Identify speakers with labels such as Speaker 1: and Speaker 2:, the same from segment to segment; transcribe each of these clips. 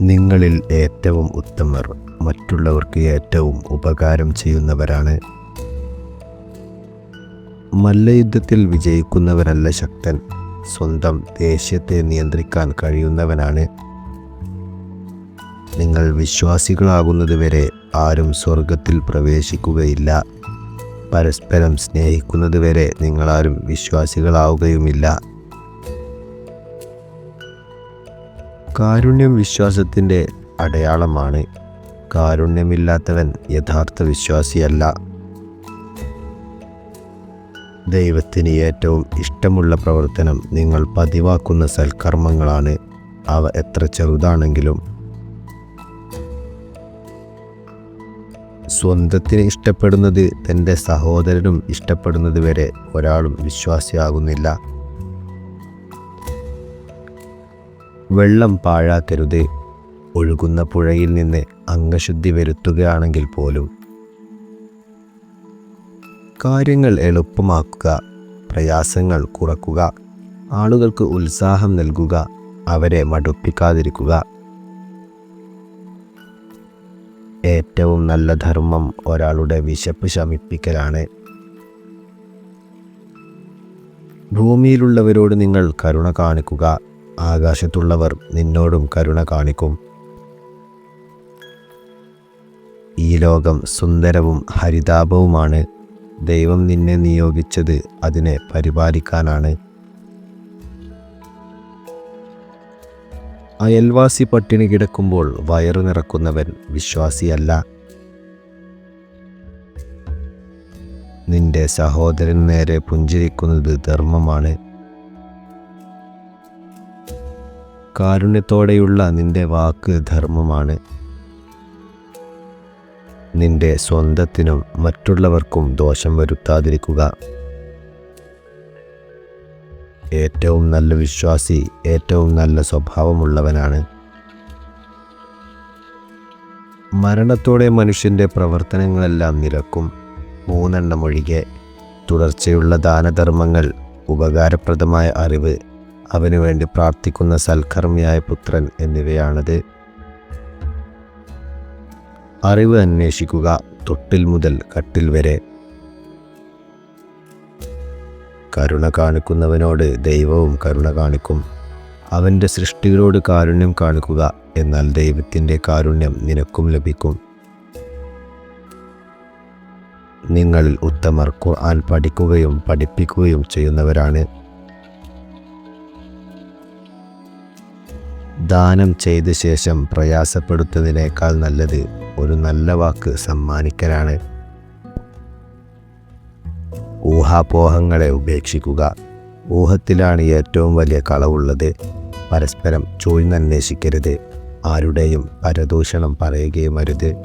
Speaker 1: നിങ്ങളിൽ ഏറ്റവും ഉത്തമർ മറ്റുള്ളവർക്ക് ഏറ്റവും ഉപകാരം ചെയ്യുന്നവരാണ്. മല്ലയുദ്ധത്തിൽ വിജയിക്കുന്നവനല്ല ശക്തൻ സ്വന്തം ദേഷ്യത്തെ നിയന്ത്രിക്കാൻ കഴിയുന്നവനാണ്. നിങ്ങൾ വിശ്വാസികളാകുന്നതുവരെ ആരും സ്വർഗത്തിൽ പ്രവേശിക്കുകയില്ല. പരസ്പരം സ്നേഹിക്കുന്നതുവരെ നിങ്ങളാരും വിശ്വാസികളാവുകയുമില്ല. കാരുണ്യം വിശ്വാസത്തിന്റെ അടയാളമാണ്. കാരുണ്യമില്ലാത്തവൻ യഥാർത്ഥ വിശ്വാസിയല്ല. ദൈവത്തിന് ഏറ്റവും ഇഷ്ടമുള്ള പ്രവർത്തനം നിങ്ങൾ പതിവാക്കുന്ന സൽക്കർമ്മങ്ങളാണ്. അവ എത്ര ചെറുതാണെങ്കിലും സ്വന്തത്തിന് ഇഷ്ടപ്പെടുന്നത് തന്റെ സഹോദരനും ഇഷ്ടപ്പെടുന്നത് വരെ ഒരാളും വിശ്വാസിയാകുന്നില്ല. വെള്ളം പാഴാക്കരുത്. ഒഴുകുന്ന പുഴയിൽ നിന്ന് അംഗശുദ്ധി വരുത്തുകയാണെങ്കിൽ പോലും. കാര്യങ്ങൾ എളുപ്പമാക്കുക. പ്രയാസങ്ങൾ കുറക്കുക. ആളുകൾക്ക് ഉത്സാഹം നൽകുക. അവരെ മടുപ്പിക്കാതിരിക്കുക. ഏറ്റവും നല്ല ധർമ്മം ഒരാളുടെ വിശപ്പ് ശമിപ്പിക്കലാണ്. ഭൂമിയിലുള്ളവരോട് നിങ്ങൾ കരുണ കാണിക്കുക. ആകാശത്തുള്ളവർ നിന്നോടും കരുണ കാണിക്കും. ഈ ലോകം സുന്ദരവും ഹരിതാപവുമാണ്. ദൈവം നിന്നെ നിയോഗിച്ചത് അതിനെ പരിപാലിക്കാനാണ്. അയൽവാസി പട്ടിണി കിടക്കുമ്പോൾ വയറു നിറക്കുന്നവൻ വിശ്വാസിയല്ല. നിന്റെ സഹോദരൻ നേരെ പുഞ്ചിരിക്കുന്നത് ധർമ്മമാണ്. കാരുണ്യത്തോടെയുള്ള നിന്റെ വാക്ക് ധർമ്മമാണ്. നിന്റെ സ്വന്തത്തിനും മറ്റുള്ളവർക്കും ദോഷം വരുത്താതിരിക്കുക. ഏറ്റവും നല്ല വിശ്വാസി ഏറ്റവും നല്ല സ്വഭാവമുള്ളവനാണ്. മരണത്തോടെ മനുഷ്യന്റെ പ്രവർത്തനങ്ങളെല്ലാം നിലക്കും മൂന്നെണ്ണം ഒഴികെ. തുടർച്ചയുള്ള ദാനധർമ്മങ്ങൾ ഉപകാരപ്രദമായ അറിവ് അവനു വേണ്ടി പ്രാർത്ഥിക്കുന്ന സൽക്കർമ്മിയായ പുത്രൻ എന്നിവയാണത്. അറിവ് അന്വേഷിക്കുക തൊട്ടിൽ മുതൽ കട്ടിൽ വരെ. കരുണ കാണിക്കുന്നവനോട് ദൈവവും കരുണ കാണിക്കും. അവന്റെ സൃഷ്ടികളോട് കാരുണ്യം കാണിക്കുക എന്നാൽ ദൈവത്തിന്റെ കാരുണ്യം നിനക്കും ലഭിക്കും. നിങ്ങളിൽ ഉത്തമർ ഖുർആൻ പഠിക്കുകയും പഠിപ്പിക്കുകയും ചെയ്യുന്നവരാണ്. ദാനം ചെയ്ത ശേഷം പ്രയാസപ്പെടുത്തുന്നതിനേക്കാൾ നല്ലത് ഒരു നല്ല വാക്ക് സമ്മാനിക്കലാണ്. ഊഹാപോഹങ്ങളെ ഉപേക്ഷിക്കുക. ഊഹത്തിലാണ് ഏറ്റവും വലിയ കളവുള്ളത്. പരസ്പരം ചൂഴ്ന്നന്വേഷിക്കരുത്. ആരുടെയും പരദൂഷണം പറയുകയും അരുത്.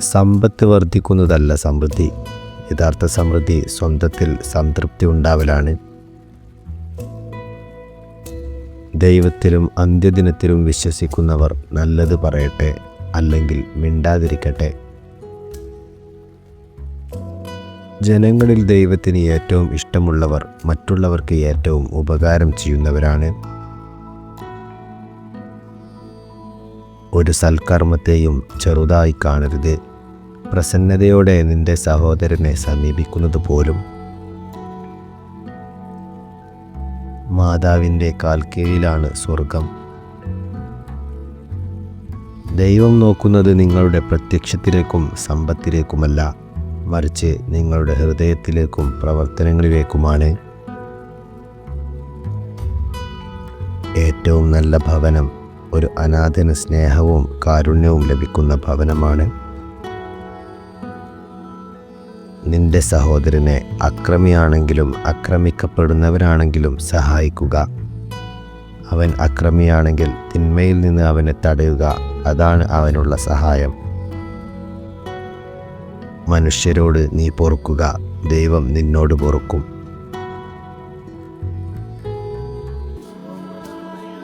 Speaker 1: സമ്പത്ത് വർദ്ധിക്കുന്നതല്ല സമൃദ്ധി. യഥാർത്ഥ സമൃദ്ധി സ്വന്തത്തിൽ സംതൃപ്തി ഉണ്ടാവലാണ്. ദൈവത്തിലും അന്ത്യദിനത്തിലും വിശ്വസിക്കുന്നവർ നല്ലത് പറയട്ടെ അല്ലെങ്കിൽ മിണ്ടാതിരിക്കട്ടെ. ജനങ്ങളിൽ ദൈവത്തിന് ഏറ്റവും ഇഷ്ടമുള്ളവർ മറ്റുള്ളവർക്ക് ഏറ്റവും ഉപകാരം ചെയ്യുന്നവരാണ്. ഒരു സൽക്കർമ്മത്തെയും ചെറുതായി കാണരുത്. പ്രസന്നതയോടെ നിന്റെ സഹോദരനെ സമീപിക്കുന്നത് പോലും മാതാവിന്റെ കാൽക്കീഴിലാണ് സ്വർഗം. ദൈവം നോക്കുന്നത് നിങ്ങളുടെ പ്രത്യക്ഷത്തിലേക്കും സമ്പത്തിലേക്കുമല്ല മറിച്ച് നിങ്ങളുടെ ഹൃദയത്തിലേക്കും പ്രവർത്തനങ്ങളിലേക്കുമാണ്. ഏറ്റവും നല്ല ഭവനം ഒരു അനാഥന സ്നേഹവും കാരുണ്യവും ലഭിക്കുന്ന ഭവനമാണ്. നിന്റെ സഹോദരനെ അക്രമിയാണെങ്കിലും അക്രമിക്കപ്പെടുന്നവരാണെങ്കിലും സഹായിക്കുക. അവൻ അക്രമിയാണെങ്കിൽ തിന്മയിൽ നിന്ന് അവനെ തടയുക അതാണ് അവനുള്ള സഹായം. മനുഷ്യരോട് നീ പൊറുക്കുക ദൈവം നിന്നോട് പൊറുക്കും.